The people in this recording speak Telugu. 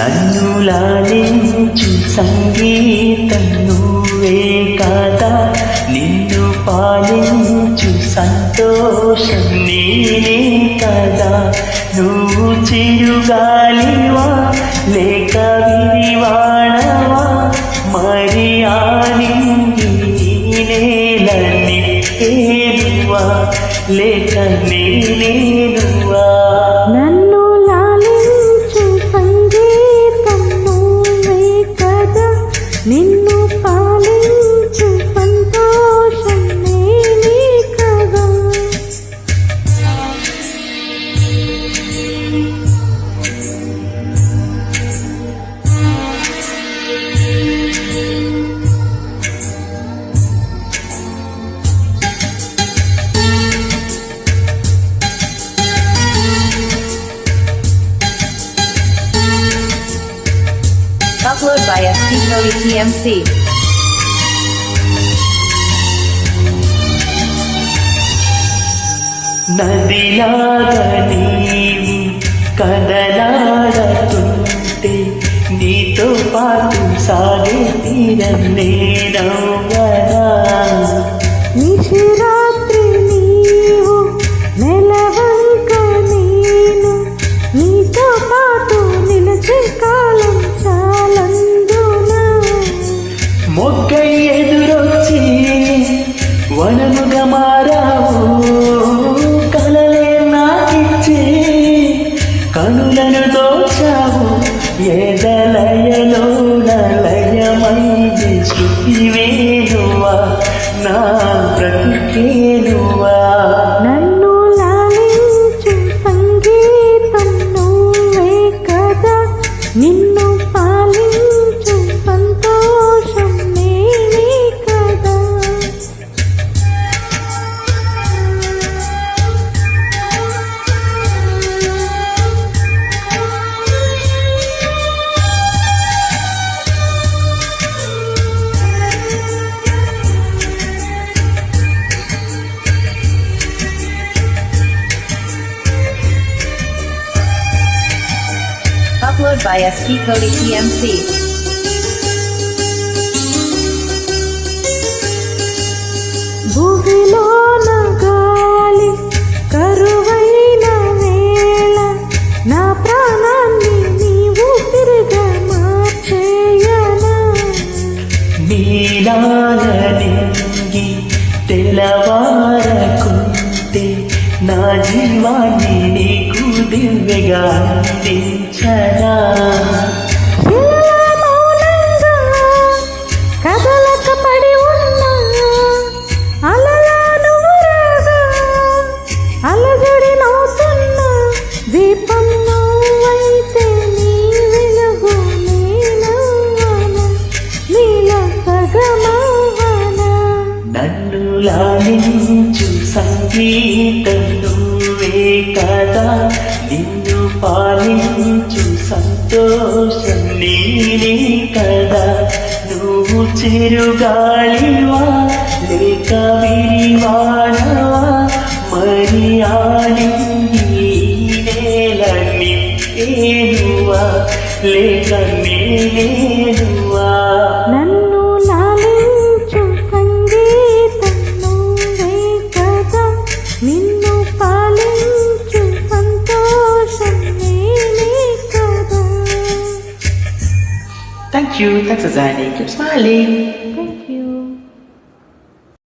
నన్ను లాలించు సంగీతం నువ్వే కాదా? నిన్ను పాలించు సంతోషం నేనే కదా? నువ్వు చిరుగాలివా లేక విరివాణవా? మరి ఆనింది నేలని ఏనువా లేక నేనేనువా followed by a female ETMC. ನದಿಯಾದ ನೀವು ಕದಲಾದ ತುಂಟೆ Neetu ಪಾತು ಸಾಗೆ ತೀರನ್ನೇನೋ you Upload by SP Cody TMC. భూమిలోన గాలి కరువైన వేళ నా ప్రాణాన్ని నీవు తిరిగా మార్చేయనా నీలాల నింగి తెలవారకుంటే నా జీవాన్ని నీకు దివ్యగా సగమవ్వనా నన్ను లాలించు సంగీతం సంతోషం నేనే కదా నువ్వు చిరుగాలివా లేక విరివానవా మరి ఆడింది నేలని ఏనువా లేక నేనే Thank you. Thanks, Azani. Keep smiling.